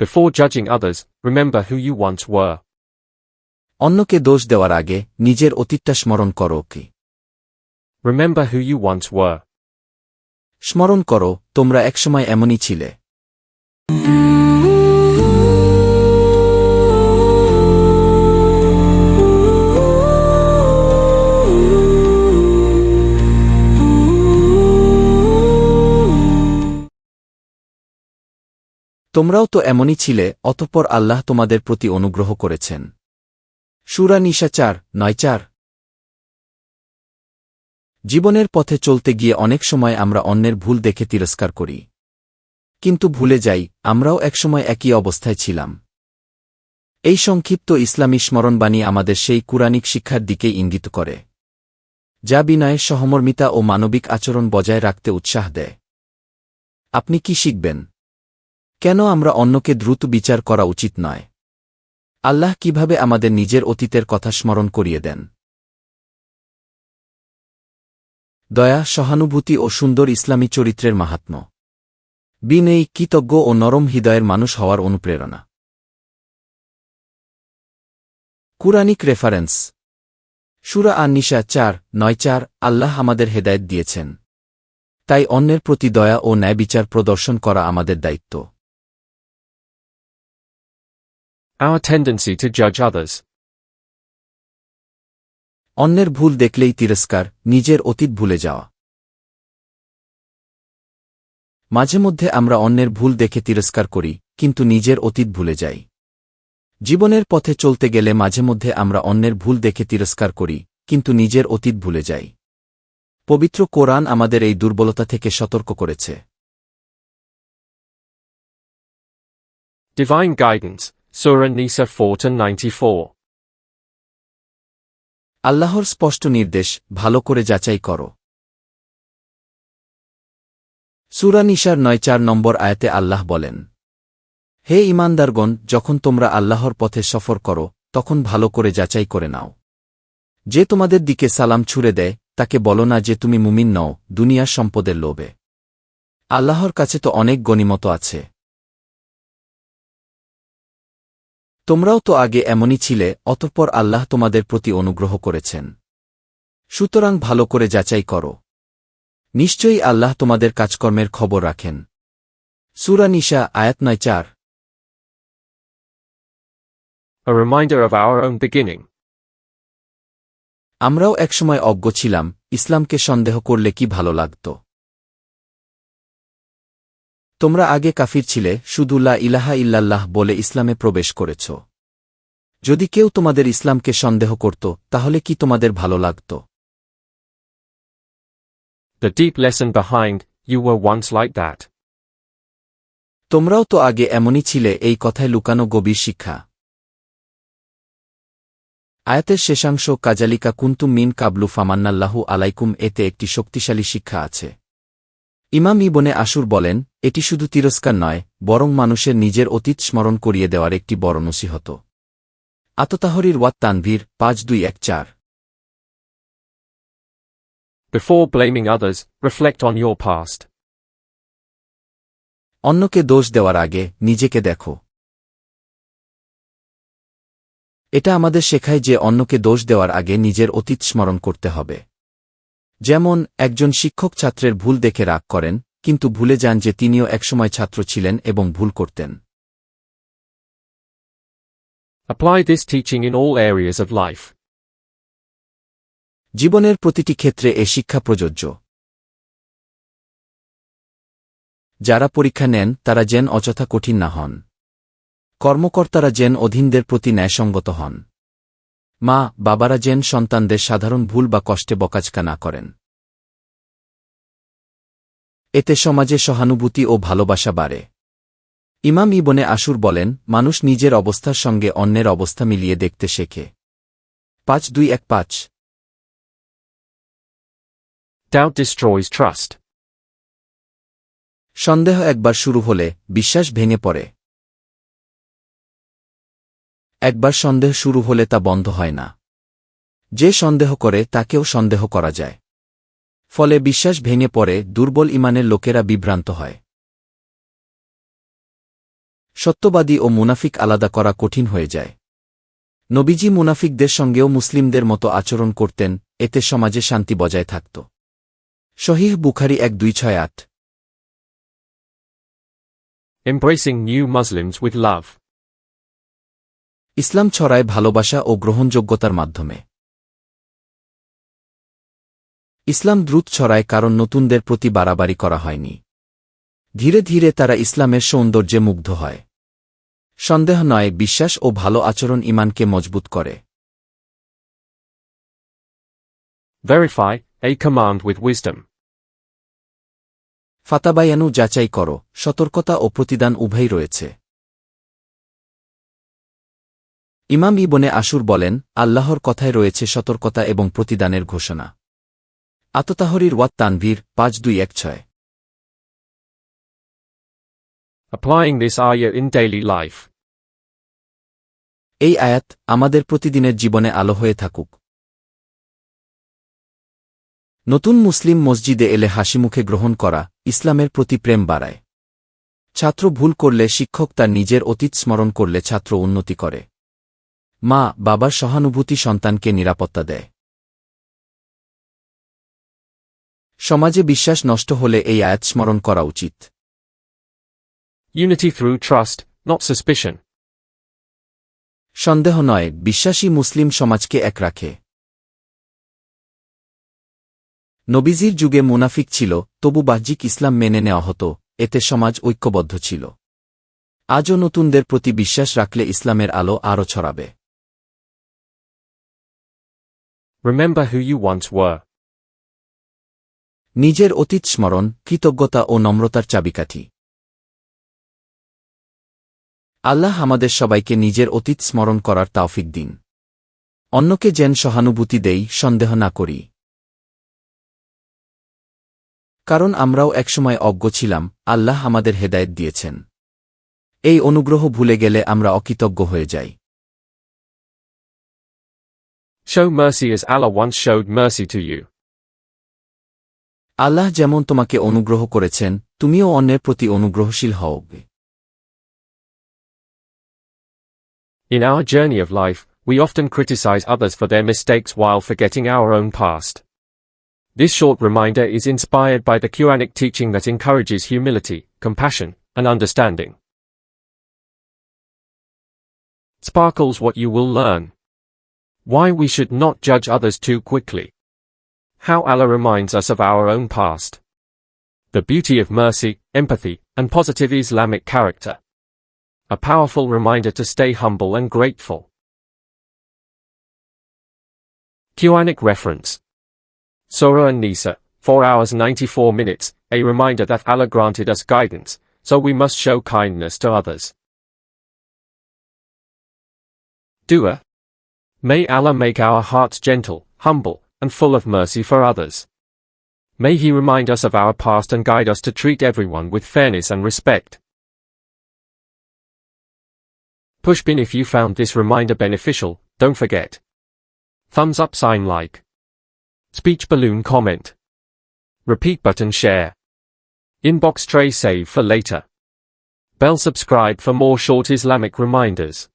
Before judging others, remember who you once were. অন্যকে দোষ দেওয়ার আগে নিজের অতীতটা স্মরণ করো কি Remember who you once were. স্মরণ করো তোমরা একসময় এমনই ছিলে তোমরাও তো এমনই ছিলে, অতঃপর আল্লাহ তোমাদের প্রতি অনুগ্রহ করেছেন। সুরা নিশা চার, নয় চার। জীবনের পথে চলতে গিয়ে অনেক সময় আমরা অন্যের ভুল দেখে তিরস্কার করি। কিন্তু ভুলে যাই, আমরাও একসময় একই অবস্থায় ছিলাম। এই সংক্ষিপ্ত ইসলামী স্মরণবাণী আমাদের সেই কুরানিক শিক্ষার দিকেই ইঙ্গিত করে, যা বিনয়ে সহমর্মিতা ও মানবিক আচরণ বজায় রাখতে উৎসাহ দেয়। আপনি কি শিখবেন? কেন আমরা অন্যকে দ্রুত বিচার করা উচিত নয়? আল্লাহ কীভাবে আমাদের নিজের অতীতের কথা স্মরণ করিয়ে দেন? দয়া, সহানুভূতি ও সুন্দর ইসলামী চরিত্রের মাহাত্ম্য বিনেই কৃতজ্ঞ ও নরম হৃদয়ের মানুষ হওয়ার অনুপ্রেরণা। Quranic reference. সুরা আন নিশা চার, নয় চার, আল্লাহ আমাদের হেদায়েত দিয়েছেন। তাই অন্যের প্রতি দয়া ও ন্যায় বিচার প্রদর্শন করা আমাদের দায়িত্ব। Our tendency to judge others. অন্যের ভুল দেখলেই তিরস্কার নিজের অতীত ভুলে যাওয়া। মাঝে মধ্যে আমরা অন্যের ভুল দেখে তিরস্কার করি কিন্তু নিজের অতীত ভুলে যাই। জীবনের পথে চলতে গেলে মাঝে মধ্যে আমরা অন্যের ভুল দেখে তিরস্কার করি কিন্তু নিজের অতীত ভুলে যাই। পবিত্র কোরআন আমাদের এই দুর্বলতা থেকে সতর্ক করেছে। Divine Guidance, Surah Nisa 4-94. আল্লাহর স্পষ্ট নির্দেশ, ভালো করে যাচাই করো। সুরা নিশার নয় চার নম্বর আয়াতে আল্লাহ বলেন, হে ইমানদারগণ যখন তোমরা আল্লাহর পথে সফর করো, তখন ভালো করে যাচাই করে নাও। যে তোমাদের দিকে সালাম ছুড়ে দেয়, তাকে বলো না যে তুমি মুমিন নও, দুনিয়ার সম্পদের লোভে। আল্লাহর কাছে তো অনেক গণিমত আছে। তোমরাও তো আগে এমনই ছিলে অতঃপর আল্লাহ তোমাদের প্রতি অনুগ্রহ করেছেন। সুতরাং ভালো করে যাচাই করো। নিশ্চয়ই আল্লাহ তোমাদের কাজকর্মের খবর রাখেন। সুরা নিশা আয়াত নয় চার। A reminder of our own beginning. আমরাও একসময় অজ্ঞ ছিলাম ইসলামকে সন্দেহ করলে কি ভালো লাগত? তোমরা আগে কাফির ছিলে শুধু লা ইলাহা ইল্লাল্লাহ বলে ইসলামে প্রবেশ করেছ। যদি কেউ তোমাদের ইসলামকে সন্দেহ করত তাহলে কি তোমাদের ভালো লাগত? The deep lesson behind, you were once like that. তোমরাও তো আগে এমনই ছিলে এই কথায় লুকানো গভীর শিক্ষা। আয়াতের শেষাংশ কাজালিকা কুন্তুম মিন কাবলু ফামান্নাল্লাহু আলাইকুম এতে একটি শক্তিশালী শিক্ষা আছে। ইমাম ইবনে আশুর বলেন এটি শুধু তিরস্কার নয় বরং মানুষের নিজের অতীত স্মরণ করিয়ে দেওয়ার একটি বড় নসিহত। আততাহরির ওয়াত তানভীর পাঁচ দুই এক চার। Before blaming others, reflect on your past. অন্যকে দোষ দেওয়ার আগে নিজেকে দেখো। এটা আমাদের শেখায় যে অন্যকে দোষ দেওয়ার আগে নিজের অতীত স্মরণ করতে হবে। যেমন একজন শিক্ষক ছাত্রের ভুল দেখে রাগ করেন কিন্তু ভুলে যান যে তিনিও একসময় ছাত্র ছিলেন এবং ভুল করতেন। Apply this teaching in all areas of life. জীবনের প্রতিটি ক্ষেত্রে এ শিক্ষা প্রযোজ্য। যারা পরীক্ষা নেন তারা যেন অযথা কঠিন না হন। কর্মকর্তারা যেন অধীনদের প্রতি ন্যায়সঙ্গত হন। মা বাবারা যেন সন্তানদের সাধারণ ভুল বা কষ্টে বকাচকা না করেন। এতে সমাজে সহানুভূতি ও ভালোবাসা বাড়ে। ইমাম ইবনে আশুর বলেন মানুষ নিজের অবস্থার সঙ্গে অন্যের অবস্থা মিলিয়ে দেখতে শেখে। পাঁচ দুই এক পাঁচ। Doubt destroys trust. সন্দেহ একবার শুরু হলে বিশ্বাস ভেঙে পড়ে। একবার সন্দেহ শুরু হলে তা বন্ধ হয় না। যে সন্দেহ করে, তাকেও সন্দেহ করা যায়। ফলে বিশ্বাস ভেঙে পড়ে, দুর্বল ইমানের লোকেরা বিভ্রান্ত হয়। সত্যবাদী ও মুনাফিক আলাদা করা কঠিন হয়ে যায়। নবীজি মুনাফিকদের সঙ্গেও মুসলিমদের মতো আচরণ করতেন, এতে সমাজে শান্তি বজায় থাকত। শহীহ বুখারি এক দুই ছয় আট। Embracing new Muslims with. ইসলাম ছড়ায় ভালোবাসা ও গ্রহণযোগ্যতার মাধ্যমে। ইসলাম দ্রুত ছড়ায় কারণ নতুনদের প্রতি বাড়াবাড়ি করা হয়নি। ধীরে ধীরে তারা ইসলামের সৌন্দর্যে মুগ্ধ হয়। সন্দেহ নয় বিশ্বাস ও ভালো আচরণ ইমানকে মজবুত করে। Verify, a command with wisdom. ফাতাবায়ানু যাচাই করো সতর্কতা ও প্রতিদান উভয়ই রয়েছে। ইমাম ইবনে আশুর বলেন আল্লাহর কথায় রয়েছে সতর্কতা এবং প্রতিদানের ঘোষণা। আততাহরির ওয়াত তানভীর পাঁচ দুই এক ছয়। Applying this ayah in daily life. এই আয়াত আমাদের প্রতিদিনের জীবনে আলো হয়ে থাকুক। নতুন মুসলিম মসজিদে এলে হাসিমুখে গ্রহণ করা ইসলামের প্রতি প্রেম বাড়ায়। ছাত্র ভুল করলে শিক্ষক তার নিজের অতীত স্মরণ করলে ছাত্র উন্নতি করে। মা বাবার সহানুভূতি সন্তানকে নিরাপত্তা দেয়। সমাজে বিশ্বাস নষ্ট হলে এই আয়াত স্মরণ করা উচিত। Unity through trust, not suspicion. সন্দেহ নয় বিশ্বাসী মুসলিম সমাজকে এক রাখে। নবীজির যুগে মুনাফিক ছিল তবু বাহ্যিক ইসলাম মেনে নেওয়া হতো এতে সমাজ ঐক্যবদ্ধ ছিল। আজও নতুনদের প্রতি বিশ্বাস রাখলে ইসলামের আলো আরও ছড়াবে। Remember who you once were. নিজের অতীত স্মরণ, কৃতজ্ঞতা ও নম্রতার চাবিকাঠি। আল্লাহ আমাদের সবাইকে নিজের অতীত স্মরণ করার তাওফিক দিন। অন্যকে যেন সহানুভূতি দেই, সন্দেহ না করি। কারণ আমরাও একসময় অজ্ঞ ছিলাম, আল্লাহ আমাদের হেদায়েত দিয়েছেন। এই অনুগ্রহ ভুলে গেলে আমরা অকৃতজ্ঞ হয়ে যাই। Show mercy as Allah once showed mercy to you. আল্লাহ যেমন তোমাকে অনুগ্রহ করেছেন তুমিও অন্যের প্রতি অনুগ্রহশীল হও In our journey of life, we often criticize others for their mistakes while forgetting our own past. This short reminder is inspired by the Quranic teaching that encourages humility, compassion, and understanding. Sparkles what you will learn. Why we should not judge others too quickly. How Allah reminds us of our own past. The beauty of mercy, empathy, and positive Islamic character. A powerful reminder to stay humble and grateful. Quranic reference. Surah An-Nisa, 4 hours 94 minutes, a reminder that Allah granted us guidance, so we must show kindness to others. Dua. May Allah make our hearts gentle, humble, and full of mercy for others. May He remind us of our past and guide us to treat everyone with fairness and respect. Pushpin if you found this reminder beneficial, don't forget. Thumbs up sign like. Speech balloon comment. Repeat button share. Inbox tray save for later. Bell subscribe for more short Islamic reminders.